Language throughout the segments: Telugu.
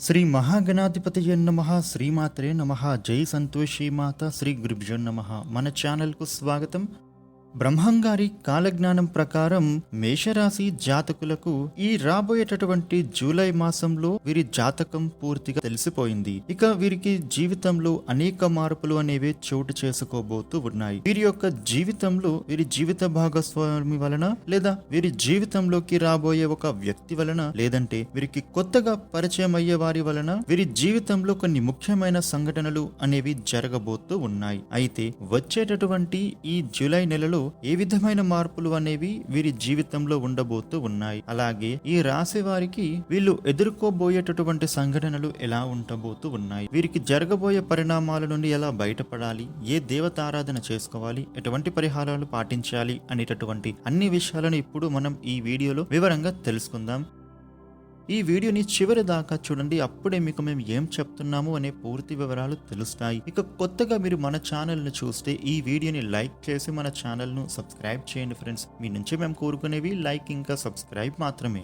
శ్రీ మహాగణాధిపతి నమ శ్రీమాత్రే నమ జై సంతోషి మాత శ్రీ గురుభ్యో నమ. మన ఛానల్కు స్వాగతం. బ్రహ్మంగారి కాలజ్ఞానం ప్రకారం మేషరాశి జాతకులకు ఈ రాబోయేటటువంటి జూలై మాసంలో వీరి జాతకం పూర్తిగా తెలిసిపోయింది. ఇక వీరికి జీవితంలో అనేక మార్పులు అనేవి చోటు చేసుకోబోతూ ఉన్నాయి. వీరి యొక్క జీవితంలో వీరి జీవిత భాగస్వామి వలన లేదా వీరి జీవితంలోకి రాబోయే ఒక వ్యక్తి వలన లేదంటే వీరికి కొత్తగా పరిచయం అయ్యే వారి వలన వీరి జీవితంలో కొన్ని ముఖ్యమైన సంఘటనలు అనేవి జరగబోతూ ఉన్నాయి. అయితే వచ్చేటటువంటి ఈ జూలై నెలలో ఏ విధమైన మార్పులు అనేవి వీరి జీవితంలో ఉండబోతూ ఉన్నాయి? అలాగే ఈ రాశి వారికి వీళ్ళు ఎదుర్కోబోయేటటువంటి సంఘటనలు ఎలా ఉండబోతూ ఉన్నాయి? వీరికి జరగబోయే పరిణామాల నుండి ఎలా బయటపడాలి? ఏ దేవత ఆరాధన చేసుకోవాలి? ఎటువంటి పరిహారాలు పాటించాలి? అనేటటువంటి అన్ని విషయాలను ఇప్పుడు మనం ఈ వీడియోలో వివరంగా తెలుసుకుందాం. ఈ వీడియోని చివరి దాకా చూడండి. అప్పుడే మీకు మేము ఏం చెప్తున్నాము అనే పూర్తి వివరాలు తెలుస్తాయి. ఇక కొత్తగా మీరు మన ఛానల్ను చూస్తే ఈ వీడియోని లైక్ చేసి మన ఛానల్ను సబ్స్క్రైబ్ చేయండి ఫ్రెండ్స్. మీ నుంచి మేము కోరుకునేవి లైక్ ఇంకా సబ్స్క్రైబ్ మాత్రమే.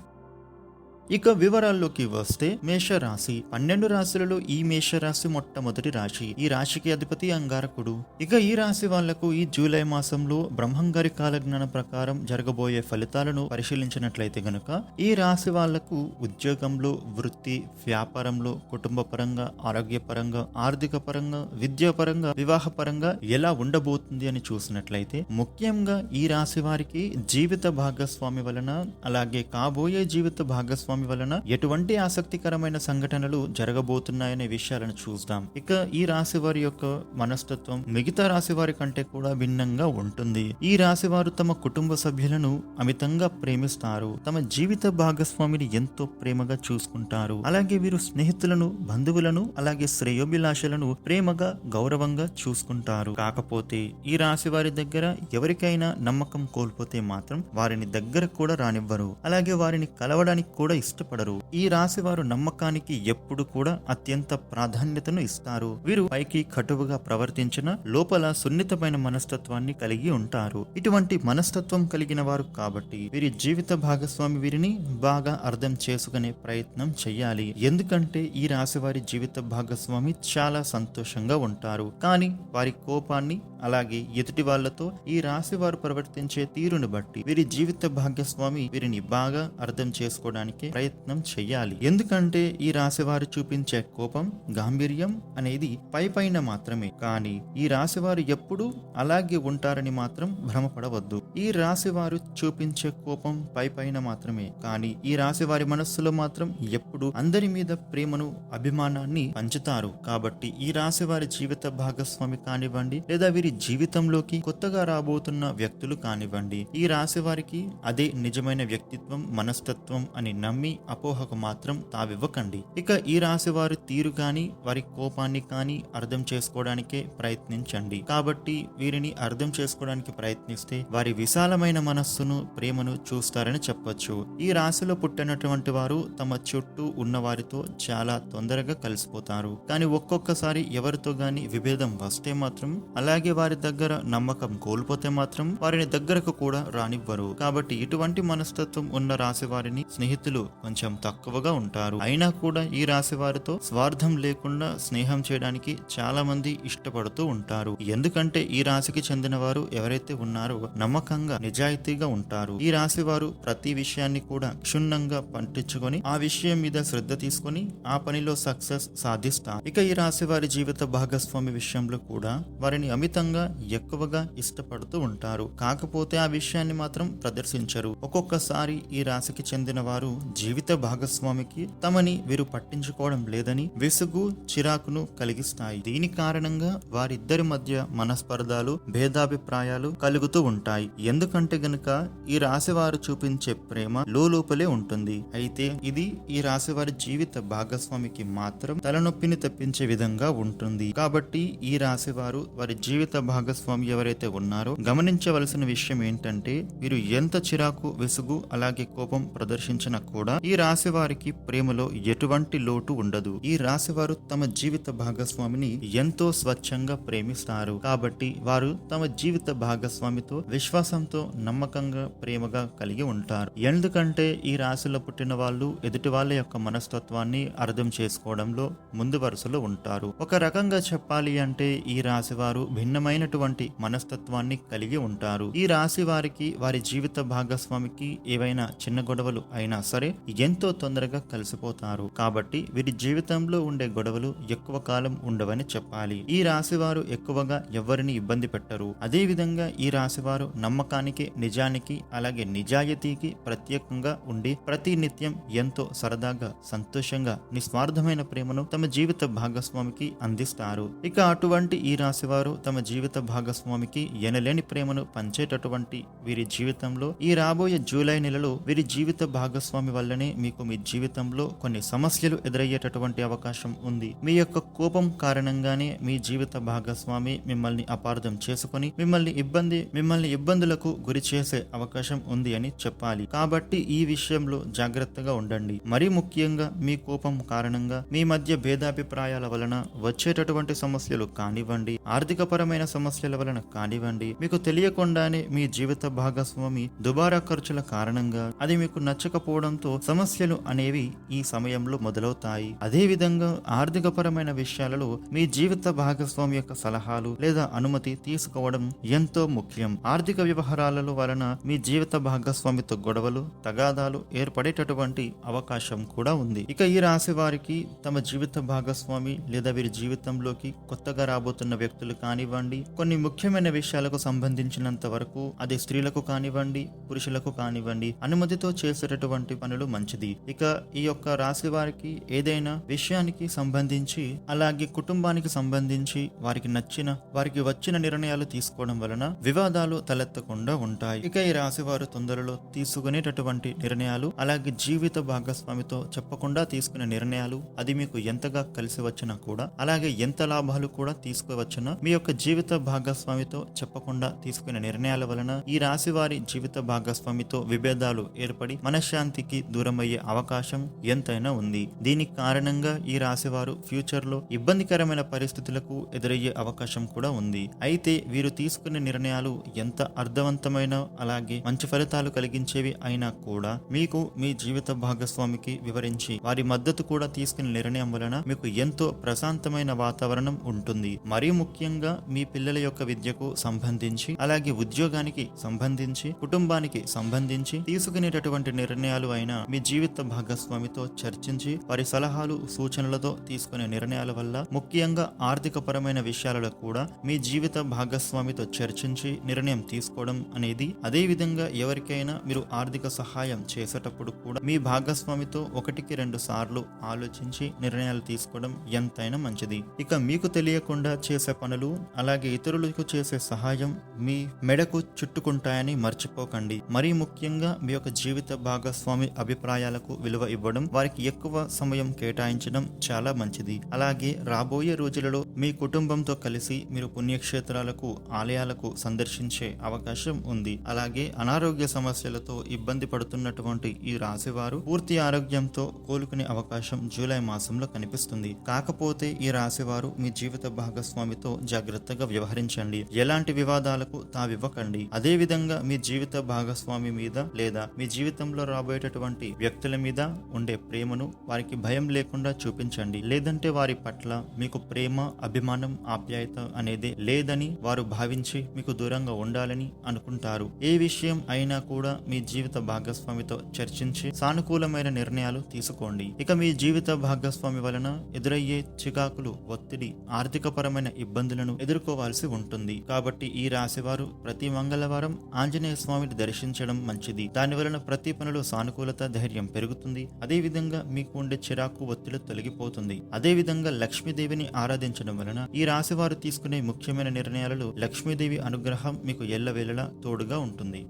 ఇక వివరాల్లోకి వస్తే మేషరాశి. పన్నెండు రాశులలో ఈ మేషరాశి మొట్టమొదటి రాశి. ఈ రాశికి అధిపతి అంగారకుడు. ఇక ఈ రాశి వాళ్ళకు ఈ జూలై మాసంలో బ్రహ్మంగారి కాలజ్ఞాన ప్రకారం జరగబోయే ఫలితాలను పరిశీలించినట్లయితే గనుక ఈ రాశి వాళ్ళకు ఉద్యోగంలో వృత్తి వ్యాపారంలో కుటుంబ పరంగా ఆరోగ్య పరంగా ఆర్థిక పరంగా విద్యాపరంగా వివాహపరంగా వివాహ పరంగా ఎలా ఉండబోతుంది అని చూసినట్లయితే ముఖ్యంగా ఈ రాశి వారికి జీవిత భాగస్వామి వలన అలాగే కాబోయే జీవిత భాగస్వామి వలన ఎటువంటి ఆసక్తికరమైన సంఘటనలు జరగబోతున్నాయనే విషయాలను చూద్దాం ఇక ఈ రాశి వారి యొక్క మనస్తత్వం మిగతా రాశి వారి కంటే కూడా భిన్నంగా ఉంటుంది. ఈ రాశి వారు తమ కుటుంబ సభ్యులను అమితంగా ప్రేమిస్తారు. తమ జీవిత భాగస్వామిని ఎంతో ప్రేమగా చూసుకుంటారు. అలాగే వీరు స్నేహితులను బంధువులను అలాగే శ్రేయోభిలాషలను ప్రేమగా గౌరవంగా చూసుకుంటారు. కాకపోతే ఈ రాశి వారి దగ్గర ఎవరికైనా నమ్మకం కోల్పోతే మాత్రం వారిని దగ్గర కూడా రానివ్వరు. అలాగే వారిని కలవడానికి కూడా ఇష్టపడరు. ఈ రాశి వారు నమ్మకానికి ఎప్పుడు కూడా అత్యంత ప్రాధాన్యతను ఇస్తారు. వీరు పైకి కటువుగా ప్రవర్తించిన లోపల సున్నితమైన మనస్తత్వాన్ని కలిగి ఉంటారు. ఇటువంటి మనస్తత్వం కలిగిన వారు కాబట్టి వీరి జీవిత భాగస్వామి వీరిని బాగా అర్థం చేసుకునే ప్రయత్నం చెయ్యాలి. ఎందుకంటే ఈ రాశి వారి జీవిత భాగస్వామి చాలా సంతోషంగా ఉంటారు. కానీ వారి కోపాన్ని అలాగే ఎదుటి వాళ్ళతో ఈ రాశి వారు ప్రవర్తించే తీరును బట్టి వీరి జీవిత భాగస్వామి వీరిని బాగా అర్థం చేసుకోవడానికి ప్రయత్నం చెయ్యాలి. ఎందుకంటే ఈ రాశివారు చూపించే కోపం గాంభీర్యం అనేది పై పైన మాత్రమే. కానీ ఈ రాశివారు ఎప్పుడూ అలాగే ఉంటారని మాత్రం భ్రమపడవద్దు. ఈ రాశి వారు చూపించే కోపం పై పైన మాత్రమే. కానీ ఈ రాశి వారి మనస్సులో మాత్రం ఎప్పుడు అందరి మీద ప్రేమను అభిమానాన్ని పంచుతారు. కాబట్టి ఈ రాశి వారి జీవిత భాగస్వామి కానివ్వండి లేదా వీరి జీవితంలోకి కొత్తగా రాబోతున్న వ్యక్తులు కానివ్వండి ఈ రాశివారికి అదే నిజమైన వ్యక్తిత్వం మనస్తత్వం అని నమ్మి అపోహకు మాత్రం తావివ్వకండి. ఇక ఈ రాశి వారి తీరు కానీ వారి కోపాన్ని కానీ అర్థం చేసుకోవడానికే ప్రయత్నించండి. కాబట్టి వీరిని అర్థం చేసుకోవడానికి ప్రయత్నిస్తే వారి విశాలమైన మనస్సును ప్రేమను చూస్తారని చెప్పొచ్చు. ఈ రాశిలో పుట్టినటువంటి వారు తమ చుట్టూ ఉన్న వారితో చాలా తొందరగా కలిసిపోతారు. కానీ ఒక్కొక్కసారి ఎవరితో గాని విభేదం వస్తే మాత్రం అలాగే వారి దగ్గర నమ్మకం కోల్పోతే మాత్రం వారిని దగ్గరకు కూడా రానివ్వరు. కాబట్టి ఇటువంటి మనస్తత్వం ఉన్న రాశి వారిని స్నేహితులు కొంచెం తక్కువగా ఉంటారు. అయినా కూడా ఈ రాశి వారితో స్వార్థం లేకుండా స్నేహం చేయడానికి చాలా మంది ఇష్టపడుతూ ఉంటారు. ఎందుకంటే ఈ రాశికి చెందిన వారు ఎవరైతే ఉన్నారో నమ్మకంగా నిజాయితీగా ఉంటారు. ఈ రాశి వారు ప్రతి విషయాన్ని కూడా క్షుణ్ణంగా పట్టించుకొని ఆ విషయం మీద శ్రద్ధ తీసుకొని ఆ పనిలో సక్సెస్ సాధిస్తారు. ఇక ఈ రాశి వారి జీవిత భాగస్వామి విషయంలో కూడా వారిని అమితంగా ఎక్కువగా ఇష్టపడుతూ ఉంటారు. కాకపోతే ఆ విషయాన్ని మాత్రం ప్రదర్శించరు. ఒక్కొక్కసారి ఈ రాశికి చెందిన వారు జీవిత భాగస్వామికి తమని వీరు పట్టించుకోవడం లేదని విసుగు చిరాకును కలిగిస్తాయి. దీని కారణంగా వారిద్దరి మధ్య మనస్పర్ధాలు భేదాభిప్రాయాలు కలుగుతూ ఉంటాయి. ఎందుకంటే గనుక ఈ రాశి వారు చూపించే ప్రేమ లోపలే ఉంటుంది. అయితే ఇది ఈ రాశి వారి జీవిత భాగస్వామికి మాత్రం తలనొప్పిని తప్పించే విధంగా ఉంటుంది. కాబట్టి ఈ రాశి వారు వారి జీవిత భాగస్వామి ఎవరైతే ఉన్నారో గమనించవలసిన విషయం ఏంటంటే వీరు ఎంత చిరాకు విసుగు అలాగే కోపం ప్రదర్శించినా కూడా ఈ రాశి వారికి ప్రేమలో ఎటువంటి లోటు ఉండదు. ఈ రాశి వారు తమ జీవిత భాగస్వామిని ఎంతో స్వచ్ఛంగా ప్రేమిస్తారు. కాబట్టి వారు తమ జీవిత భాగస్వామితో విశ్వాసంతో నమ్మకంగా ప్రేమగా కలిగి ఉంటారు. ఎందుకంటే ఈ రాశిలో పుట్టిన వాళ్ళు ఎదుటి వాళ్ళ యొక్క మనస్తత్వాన్ని అర్థం చేసుకోవడంలో ముందు వరుసలో ఉంటారు. ఒక రకంగా చెప్పాలి అంటే ఈ రాశి వారు భిన్నమైనటువంటి మనస్తత్వాన్ని కలిగి ఉంటారు. ఈ రాశి వారికి వారి జీవిత భాగస్వామికి ఏవైనా చిన్న గొడవలు అయినా సరే ఎంతో తొందరగా కలిసిపోతారు. కాబట్టి వీరి జీవితంలో ఉండే గొడవలు ఎక్కువ కాలం ఉండవని చెప్పాలి. ఈ రాశి వారు ఎక్కువగా ఎవరిని ఇబ్బంది పెట్టరు. అదే విధంగా ఈ రాశి వారు నమ్మకానికి నిజానికి అలాగే నిజాయితీకి ప్రత్యేకంగా ఉండి ప్రతి నిత్యం ఎంతో సరదాగా సంతోషంగా నిస్వార్థమైన ప్రేమను తమ జీవిత భాగస్వామికి అందిస్తారు. ఇక అటువంటి ఈ రాశి వారు తమ జీవిత భాగస్వామికి ఎనలేని ప్రేమను పంచేటటువంటి వీరి జీవితంలో ఈ రాబోయే జూలై నెలలో వీరి జీవిత భాగస్వామి వల్లనే మీకు మీ జీవితంలో కొన్ని సమస్యలు ఎదురయ్యేటటువంటి అవకాశం ఉంది. మీ యొక్క కోపం కారణంగానే మీ జీవిత భాగస్వామి మిమ్మల్ని అపార్థం చేసుకొని మిమ్మల్ని ఇబ్బంది మిమ్మల్ని ఇబ్బందులకు గురి చేసే అవకాశం ఉంది అని చెప్పాలి. కాబట్టి ఈ విషయంలో జాగ్రత్తగా ఉండండి. మరీ ముఖ్యంగా మీ కోపం కారణంగా మీ మధ్య భేదాభిప్రాయాల వలన వచ్చేటటువంటి సమస్యలు కానివ్వండి ఆర్థికపరమైన సమస్యల వలన కానివ్వండి మీకు తెలియకుండానే మీ జీవిత భాగస్వామి దుబారా ఖర్చుల కారణంగా అది మీకు నచ్చకపోవడంతో సమస్యలు అనేవి ఈ సమయంలో మొదలవుతాయి. అదే విధంగా ఆర్థికపరమైన విషయాలలో మీ జీవిత భాగస్వామి యొక్క సలహాలు లేదా అనుమతి తీసుకోవడం ఎంతో ముఖ్యం. ఆర్థిక వ్యవహారాలలో వలన మీ జీవిత భాగస్వామితో గొడవలు తగాదాలు ఏర్పడేటటువంటి అవకాశం కూడా ఉంది. ఇక ఈ రాశి వారికి తమ జీవిత భాగస్వామి లేదా వీరి జీవితంలోకి కొత్తగా రాబోతున్న వ్యక్తులు కానివ్వండి కొన్ని ముఖ్యమైన విషయాలకు సంబంధించినంత వరకు అది స్త్రీలకు కానివ్వండి పురుషులకు కానివ్వండి అనుమతితో చేసేటటువంటి పనులు మంచిది. ఇక ఈ యొక్క రాశి వారికి ఏదైనా విషయానికి సంబంధించి అలాగే కుటుంబానికి సంబంధించి వారికి నచ్చిన వారికి వచ్చిన నిర్ణయాలు తీసుకోవడం వలన వివాదాలు తలెత్తకుండా ఉంటాయి. ఇక ఈ రాశి వారు తొందరలో తీసుకునేటటువంటి నిర్ణయాలు అలాగే జీవిత భాగస్వామితో చెప్పకుండా తీసుకునే నిర్ణయాలు అది మీకు ఎంతగా కలిసి వచ్చినా కూడా అలాగే ఎంత లాభాలు కూడా తీసుకోవచ్చునా మీ యొక్క జీవిత భాగస్వామితో చెప్పకుండా తీసుకునే నిర్ణయాల వలన ఈ రాశి వారి జీవిత భాగస్వామితో విభేదాలు ఏర్పడి మనశ్శాంతికి దూరమయ్యే అవకాశం ఎంతైనా ఉంది. దీనికి కారణంగా ఈ రాశివారు ఫ్యూచర్లో ఇబ్బందికరమైన పరిస్థితులకు ఎదురయ్యే అవకాశం కూడా ఉంది. అయితే వీరు తీసుకునే నిర్ణయాలు ఎంత అర్థవంతమైన అలాగే మంచి ఫలితాలు కలిగించేవి అయినా కూడా మీకు మీ జీవిత భాగస్వామికి వివరించి వారి మద్దతు కూడా తీసుకునే నిర్ణయం వలన మీకు ఎంతో ప్రశాంతమైన వాతావరణం ఉంటుంది. మరీ ముఖ్యంగా మీ పిల్లల యొక్క విద్యకు సంబంధించి అలాగే ఉద్యోగానికి సంబంధించి కుటుంబానికి సంబంధించి తీసుకునేటటువంటి నిర్ణయాలు అయినా మీ జీవిత భాగస్వామితో చర్చించి వారి సలహాలు సూచనలతో తీసుకునే నిర్ణయాల వల్ల ముఖ్యంగా ఆర్థిక పరమైన విషయాలలో కూడా మీ జీవిత భాగస్వామితో చర్చించి నిర్ణయం తీసుకోవడం అనేది అదే విధంగా ఎవరికైనా మీరు ఆర్థిక సహాయం చేసేటప్పుడు కూడా మీ భాగస్వామితో ఒకటికి రెండు సార్లు ఆలోచించి నిర్ణయాలు తీసుకోవడం ఎంతైనా మంచిది. ఇక మీకు తెలియకుండా చేసే పనులు అలాగే ఇతరులకు చేసే సహాయం మీ మెడకు చుట్టుకుంటాయని మర్చిపోకండి. మరీ ముఖ్యంగా మీ యొక్క జీవిత భాగస్వామి అభిప్రాయాలకు విలువ ఇవ్వడం వారికి ఎక్కువ సమయం కేటాయించడం చాలా మంచిది. అలాగే రాబోయే రోజులలో మీ కుటుంబంతో కలిసి మీరు పుణ్యక్షేత్రాలకు ఆలయాలకు సందర్శించే అవకాశం ఉంది. అలాగే అనారోగ్య సమస్యలతో ఇబ్బంది పడుతున్నటువంటి ఈ రాశివారు పూర్తి ఆరోగ్యంతో కోలుకునే అవకాశం జూలై మాసంలో కనిపిస్తుంది. కాకపోతే ఈ రాశివారు మీ జీవిత భాగస్వామితో జాగ్రత్తగా వ్యవహరించండి. ఎలాంటి వివాదాలకు తావివ్వకండి. అదే విధంగా మీ జీవిత భాగస్వామి మీద లేదా మీ జీవితంలో రాబోయేటటువంటి వ్యక్తుల మీద ఉండే ప్రేమను వారికి భయం లేకుండా చూపించండి. లేదంటే వారి పట్ల మీకు ప్రేమ అభిమానం ఆప్యాయత అనేది లేదని వారు భావించి మీకు దూరంగా ఉండాలని అనుకుంటారు. ఏ విషయం అయినా కూడా మీ జీవిత భాగస్వామితో చర్చించి సానుకూలమైన నిర్ణయాలు తీసుకోండి. ఇక మీ జీవిత భాగస్వామి వలన ఎదురయ్యే చికాకులు ఒత్తిడి ఆర్థికపరమైన ఇబ్బందులను ఎదుర్కోవాల్సి ఉంటుంది. కాబట్టి ఈ రాశివారు ప్రతి మంగళవారం ఆంజనేయ స్వామిని దర్శించడం మంచిది. దాని వలన ప్రతి పనులు సానుకూలత ధైర్యం పెరుగుతుంది. అదే విధంగా మీకు ఉండే చిరాకు ఒత్తిడి తొలగిపోతుంది. అదే విధంగా లక్ష్మీదేవిని ఆరాధించడం వలన ఈ రాశి వారు తీసుకునే ముఖ్యమైన నిర్ణయాలలో లక్ష్మీదేవి అనుగ్రహం మీకు ఎల్లవేళలా తోడుగా ఉంటుంది.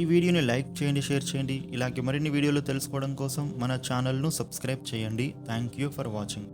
ఈ వీడియోని లైక్ చేయండి షేర్ చేయండి. ఇలాగే మరిన్ని వీడియోలు తెలుసుకోవడం కోసం మన ఛానల్ను సబ్స్క్రైబ్ చేయండి. Thank you for watching.